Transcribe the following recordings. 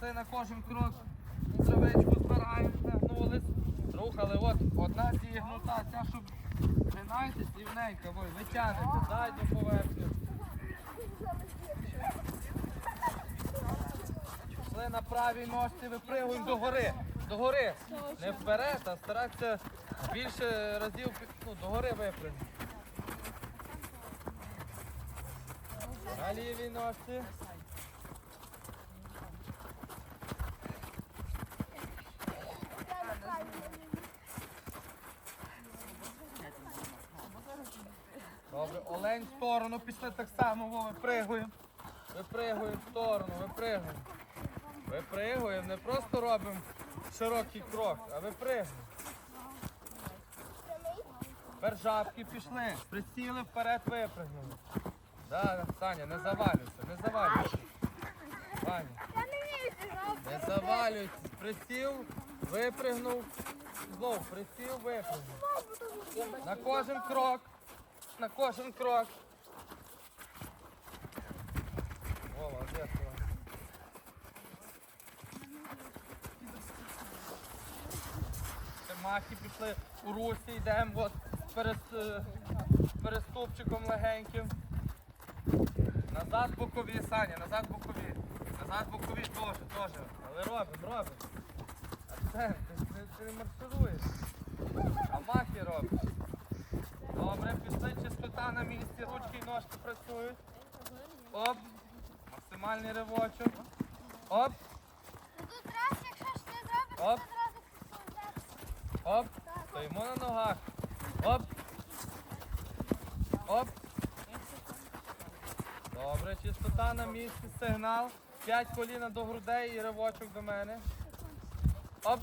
Пішли на кожен крок. Травичку збираємо, нагнулись. Рухали. От одна зігнута, ця, щоб тримайтесь рівненько, ви витягнете задню поверхню. Пішли на правій ножці, випригуємо догори. Догори. Не вперед, а старатися більше разів ну, догори випригнути. На лівій ножці. Добре, в сторону, пішли так само, во, випригуємо. В сторону, випригуємо. Випригуємо, не просто робимо широкий крок, а випригуємо. Тепер пішли, присіли вперед, випригнули. Да, Саня, не завалюйся, не завалюйся. Ваня, не завалюйся. Присів, випригнув, знов присів, випригнув. На кожен крок. На кожен крок. Вова, де Махи пішли у русі, йдемо от перед, е, переступчиком легеньким. Назад бокові, Саня, назад бокові. Назад бокові теж, теж. Але робимо, робимо. Арсен, ти, ти, ти не маршируєш. А махи робиш. Добре, пішли чистота на місці, ручки і ножки працюють. Оп. Максимальний ривочок. Оп, Тут раз, якщо ж ти зробиш, Оп. оп. Стоїмо на ногах. Оп. Оп. Добре, чистота на місці, сигнал. П'ять коліна до грудей і ривочок до мене. Оп.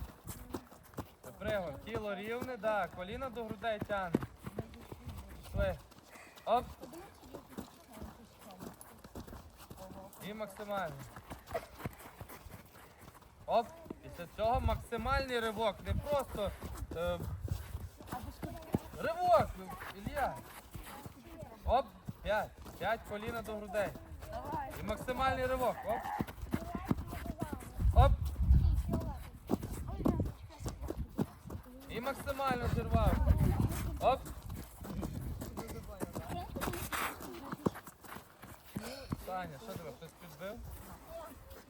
Випригуємо. Тіло рівне, да. Коліна до грудей тягне. Пішли. Оп. І максимально. Оп. Після цього максимальний ривок. Не просто е, ривок, Ілля. Оп. П'ять. П'ять коліна до грудей. І максимальний ривок. Оп. Оп. І максимально зірвав. Оп. Таня, що тебе? Хтось підбив?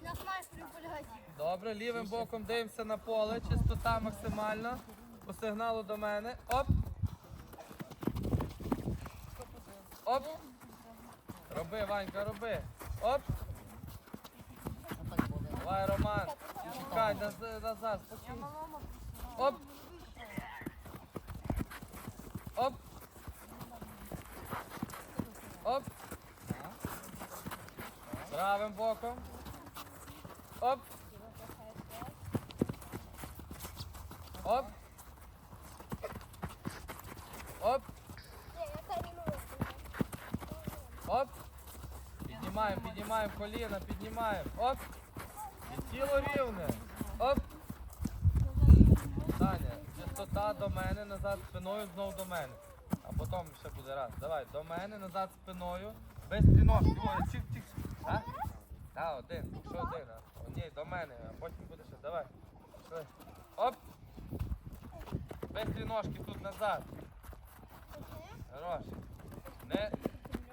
На майстрі полягати. Добре, лівим боком дивимося на поле, чистота максимальна. По сигналу до мене. Оп. Оп. Роби, Ванька, роби. Оп. Давай, Роман. Чекай, наз- назад, спокійно. Оп. Оп. Правим боком. Оп. Оп. Оп. Оп. Піднімаємо, піднімаємо коліна, піднімаємо. Оп. І тіло рівне. Оп. Таня, чистота до мене, назад спиною, знов до мене. А потім ще буде раз. Давай, до мене, назад спиною. Без чик, чик. А? Так, один. Що один? Ні, до мене, а потім буде ще. Давай. Пішли. Оп. Без тріножки тут назад. Хорош. Не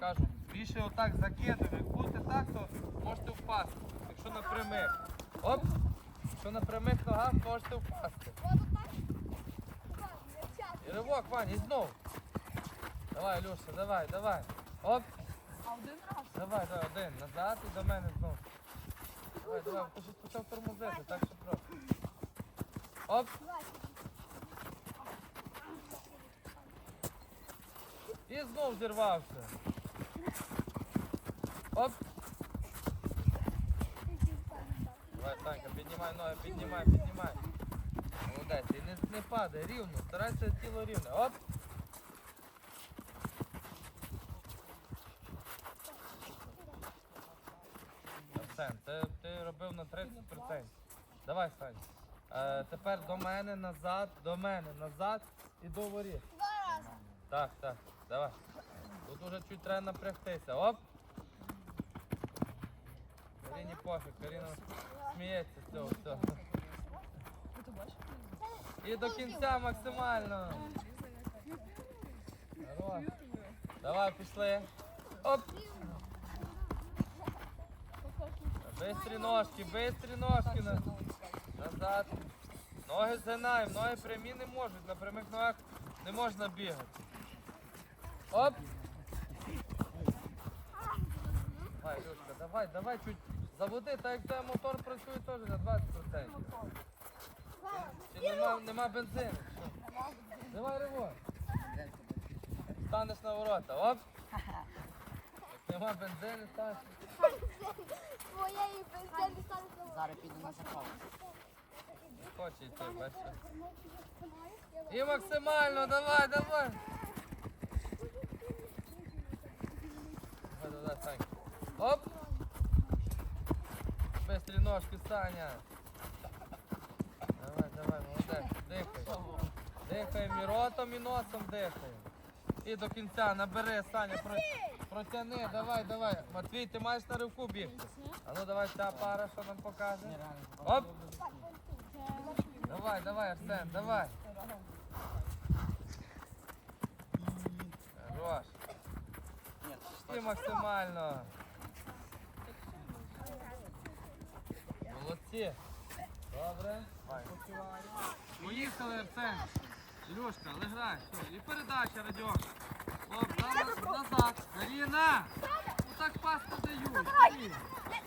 кажу, більше отак закидуємо. Як будете так, то можете впасти. Якщо на прямих. Оп. Якщо на прямих ногах, можете впасти. І ривок, Ваня, і знов. Давай, Люша, давай, давай. Оп. Давай, давай, один. Назад і до мене знов. Давай, давай, ти щось почав тормозити, так що просто. Оп. І знов зірвався. Оп. Давай, Санька, піднімай ноги, піднімай, піднімай. Молодець, і не, не падай, рівно, старайся тіло рівне. Оп. Арсен, ти, ти робив на 30%. Давай, Сань. Е, тепер до мене, назад, до мене, назад і до воріт. Так, так, давай. Тут уже чуть треба напрягтися. Оп. Каріні пофіг, Каріна сміється з цього всього. І до кінця максимально. Давай, пішли. Оп. Бистрі ножки, бистрі ножки. Назад. Ноги згинаємо, ноги прямі не можуть, на прямих ногах не можна бігати. Оп. Давай, Люшка, давай, давай чуть заводи, так як тебе мотор працює теж на 20%. Чи нема, нема бензину? Давай риво. Станеш на ворота, оп. Як нема бензину, станеш. Твоєї стане Зараз піду на закол. Не хоче йти, бачиш. І максимально, давай, давай. Оп. Бистрі ножки, Саня. Давай, давай, молодець. Дихай. Дихаємо і ротом, і носом дихаємо. І до кінця набери, Саня, про... протяни, давай, давай. Матвій, ти маєш на ривку бігти. А ну давай ця пара, що нам покаже. Оп. Давай, давай, Арсен, давай. Хорош. Ні, максимально. Молодці. Добре. Поїхали, Арсен. Ілюшка, леграй. І передача, Радьон.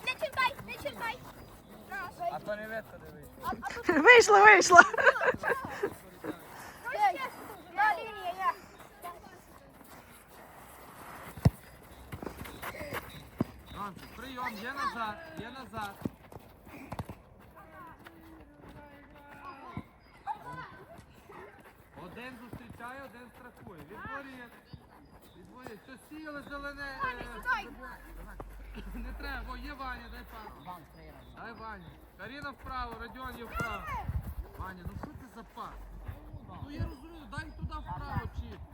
Не чекай, не чекай. А дивись. Вийшла, вийшла. На лінії, я. Прийом, є назад, є назад. Один зустрічає, один страхує. Відворіє. Відворіє. Сіли зелене. е, Не треба, о, є Ваня, дай пас. Дай Ваня. Каріна вправо, Радіон є вправо. Ваня, ну що це за пас? Ну я розумію, дай туди вправо чітко.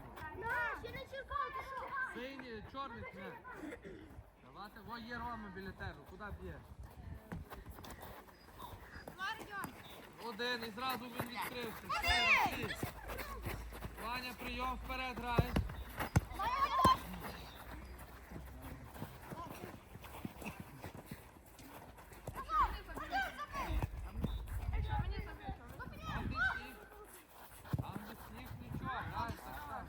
Ще не чекай, ти що? Синій, чорний не. Давайте, во є Рома біля тебе, куди б'є? Один і зразу він відкрився. Ваня, прийом вперед грає. Там де сніг. Там де сніг нічого, грай, так, так.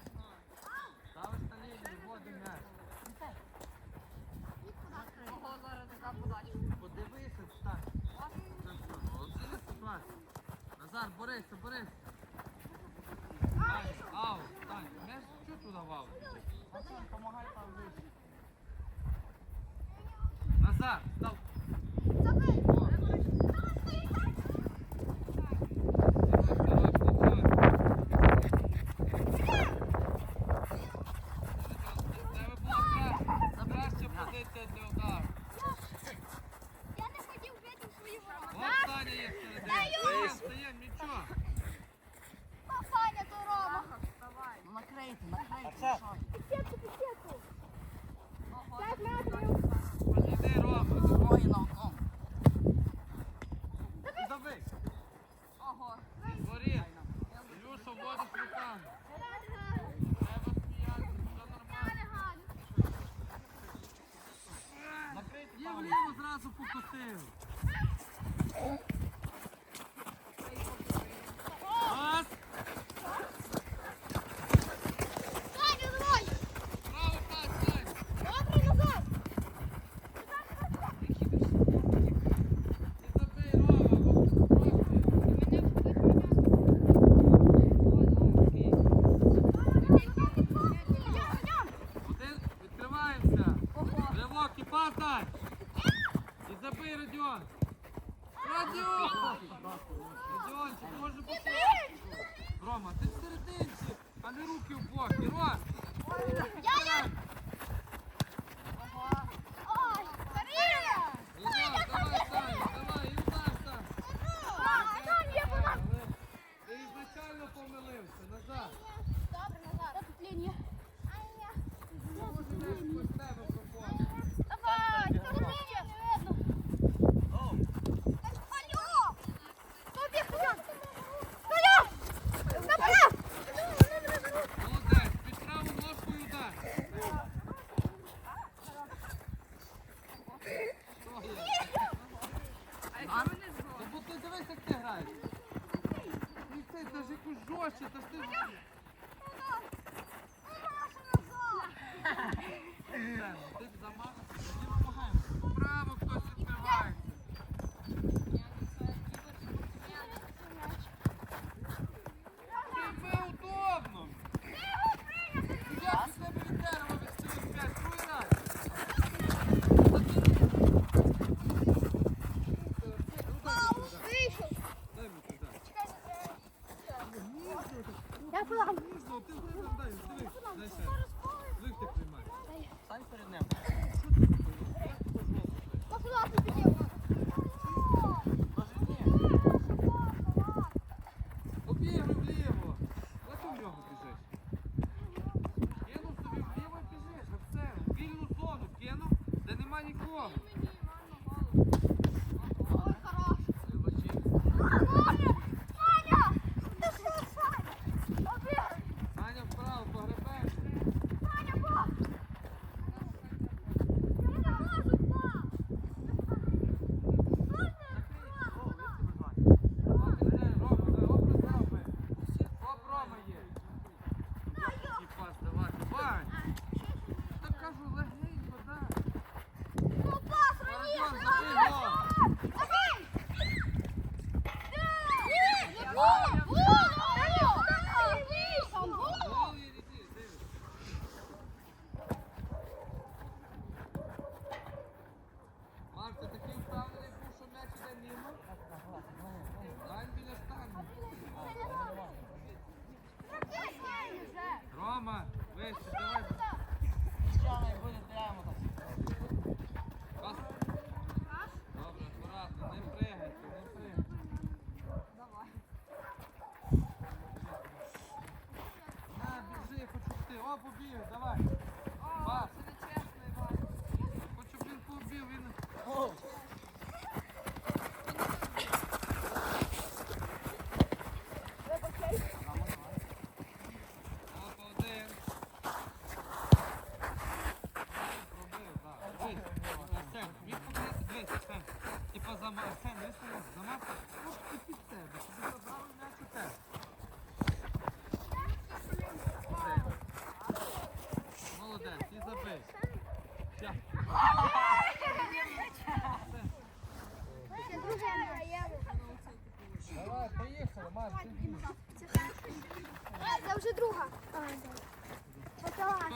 Ставиш на лінію, вводим м'яч. Подивися, так. Це що, молодці ситуація. Назар, борися, борися. Ау, Тань, м'яч чого туди в аут? Помагай там вийти. Назар, став. Краще позиція для удару. Я не хотів бити в свої ворота. От Саня є всередині. Стаєм, стаєм, нічого. Паня до Рома. Ну накрийте, накрийте. Арсен. що? Підсітку, підсітку. П'ять метрів. Іди, Рома. Двоє на одному. Забий. Борі. Ілюша вводить руками. Треба сміятися, все нормально. Є вліво зразу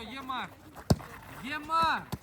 є мар! Є Марк!